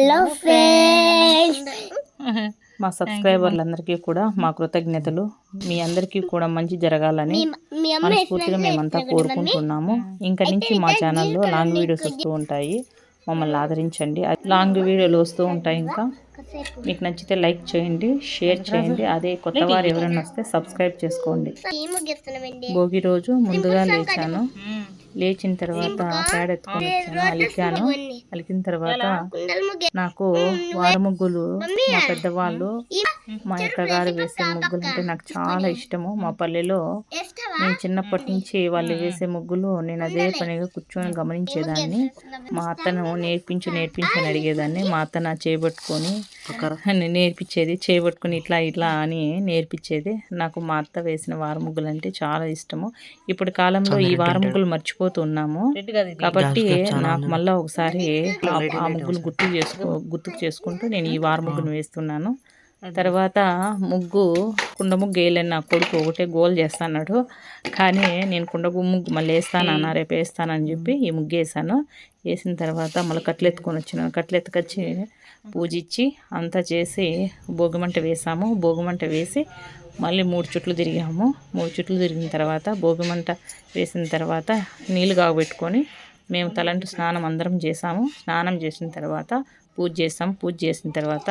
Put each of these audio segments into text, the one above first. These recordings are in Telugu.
హలో ఫ్రెండ్స్ మా సబ్స్క్రైబర్లందరికీ కూడా మా కృతజ్ఞతలు. మీ అందరికీ కూడా మంచి జరగాలని మనస్ఫూర్తిగా మేమంతా కోరుకుంటున్నాము. ఇంకా నుంచి మా ఛానల్లో లాంగ్ వీడియోస్ వస్తూ ఉంటాయి. మమ్మల్ని ఆదరించండి. లాంగ్ వీడియోలు వస్తూ ఉంటాయి ఇంకా. మీకు నచ్చితే లైక్ చేయండి షేర్ చేయండి. అదే కొత్త వారు ఎవరైనా వస్తే సబ్స్క్రైబ్ చేసుకోండి. భోగి రోజు ముందుగా లేచాను. లేచిన తర్వాత పేడ ఎత్తుకొని వచ్చాను అలికాను. అలికిన తర్వాత నాకు వార ముగ్గులు మా పెద్దవాళ్ళు మా యొక్క గారు వేసే ముగ్గులు అంటే నాకు చాలా ఇష్టము. మా పల్లెలో నేను చిన్నప్పటి నుంచి వాళ్ళు వేసే ముగ్గులు నేను అదే పనిగా కూర్చొని గమనించేదాన్ని. మా అత్తను నేర్పించు నేర్పించు అని అడిగేదాన్ని. మా అత్త నా చేయబట్టుకొని నేర్పించేది చేయబట్టుకొని ఇట్లా ఇట్లా అని నేర్పించేది. నాకు మా అత్త వేసిన వార ముగ్గులు అంటే చాలా ఇష్టము. ఇప్పుడు కాలంలో ఈ వార ముగ్గులు మర్చిపోతున్నాము కాబట్టి నాకు మళ్ళీ ఒకసారి ఆ- ముగ్గులు గుర్తు చేసుకో గుర్తుకు చేసుకుంటూ నేను ఈ వార ముగ్గును వేస్తున్నాను. తర్వాత ముగ్గు కుండ ముగ్గు వేయలేని నా కొడుకు ఒకటే గోల్ చేస్తాడు కానీ నేను కుండ ముగ్గు మళ్ళీ వేస్తాను అన్న రేపు వేస్తానని చెప్పి ఈ ముగ్గు వేసాను వేసిన తర్వాత మళ్ళీ కట్లు ఎత్తుకొని వచ్చినాను కట్లు ఎత్తుకొచ్చి పూజ ఇచ్చి అంతా చేసి భోగిమంట వేసాము. భోగిమంట వేసి మళ్ళీ మూడు చుట్లు తిరిగాము. మూడు చుట్లు తిరిగిన తర్వాత భోగిమంట వేసిన తర్వాత నీళ్ళు కాగబెట్టుకొని మేము తలంటు స్నానం అందరం చేసాము. స్నానం చేసిన తర్వాత పూజ చేసాం పూజ చేసిన తర్వాత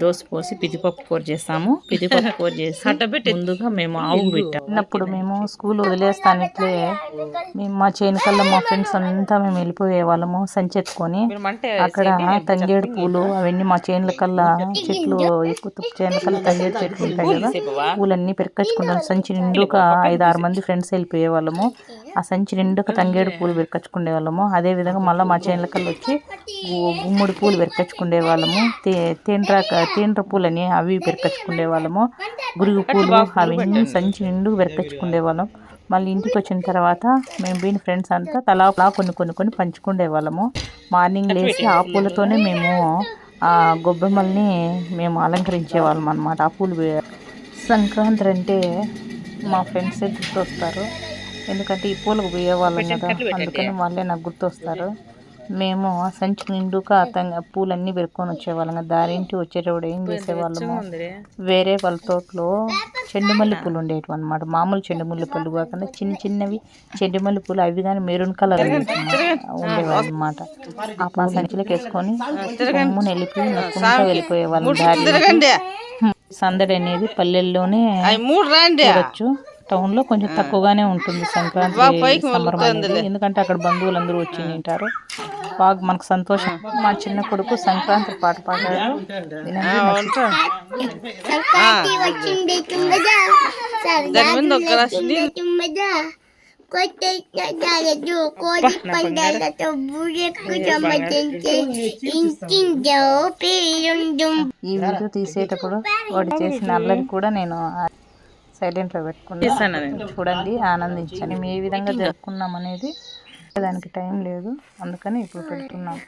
దోశ పోసి పిదిపప్పు కూర చేసాము పిదిపప్పు కూర చేసి ముందుగా మేము ఆవుకు పెట్టాము. చిన్నప్పుడు మేము స్కూల్ వదిలేస్తాను ఇట్లే మేము మా చేనుకల్లో మా ఫ్రెండ్స్ అంతా మేము వెళ్ళిపోయే వాళ్ళము సంచెత్తుకొని అక్కడ తంగేడు పూలు అవన్నీ మా చేనుల కల్లా చెట్లు ఎక్కువ చేనుల కల్లా తంగేడు చెట్లు ఉంటాయి కదా పూలన్నీ పెరకచ్చుకుంటాం సంచి నిండుగా ఐదు ఆరు మంది ఫ్రెండ్స్ వెళ్ళిపోయే వాళ్ళము. ఆ సంచి నిండుగా తంగేడు పూలు పెరకచ్చుకునే వాళ్ళము. అదే విధంగా మళ్ళీ మా చేనుల కల్లా వచ్చి గుమ్మడి పూలు పెరకచ్చుకునే వాళ్ళము. తే తేండ్రాక తేండ్ర పూలని అవి పెరకచ్చుకునే వాళ్ళము. గురుగు పూలు అవన్నీ సంచి నిండుగా పెరకచ్చుకునే వాళ్ళం. మళ్ళీ ఇంటికి వచ్చిన తర్వాత మేము పోయిన ఫ్రెండ్స్ అంతా తలా కొన్ని కొన్ని కొన్ని పంచుకునే వాళ్ళము. మార్నింగ్ లేచి ఆ పూలతోనే మేము ఆ గొబ్బెమ్మల్ని మేము అలంకరించే వాళ్ళం అనమాట ఆ పూలు సంక్రాంతి అంటే మా ఫ్రెండ్సే గుర్తొస్తారు. ఎందుకంటే ఈ పూలకు పోయే వాళ్ళం కదా అందుకని వాళ్ళే నాకు గుర్తొస్తారు. మేము ఆ సంచి నిండుగా తంగ పూలన్నీ పెరుక్కొని వచ్చేవాళ్ళం. దారింటి వచ్చేటప్పుడు ఏం చేసేవాళ్ళము? వేరే వాళ్ళ తోటలో చెండుమల్లి పూలు ఉండేటివి అనమాట మామూలు చెండుమల్లి పూలు కాకుండా చిన్న చిన్నవి చెండుమల్లి పూలు అవి కానీ మెరూన్ కలర్ ఉండేవాళ్ళు అనమాట ఆ పా సంచిలోకి వేసుకొని గమ్మున వెళ్ళిపోయి నడుచుకుంటూ వెళ్ళిపోయే వాళ్ళం దారి సందడి అనేది పల్లెల్లోనే చూడొచ్చు టౌన్లో కొంచెం తక్కువగానే ఉంటుంది సంక్రాంతి సంబరం ఎందుకంటే అక్కడ బంధువులందరూ వచ్చి తింటారు. బాగా మనకు సంతోషం. మా చిన్న కొడుకు సంక్రాంతి పాట పాడాడు. కోడి పందాలతో పేరుండు. ఈ వీడియో తీసేటప్పుడు వాడు చేసిన అల్లరి కూడా నేను సైలెంట్లో పెట్టుకున్నాను చూడండి ఆనందించాను మేము ఏ విధంగా జరుపుకున్నాం అనేది దానికి టైం లేదు. అందుకని ఇప్పుడు పెడుతున్నాం.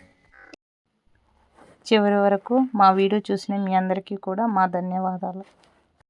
చివరి వరకు మా వీడియో చూసిన మీ అందరికీ కూడా మా ధన్యవాదాలు.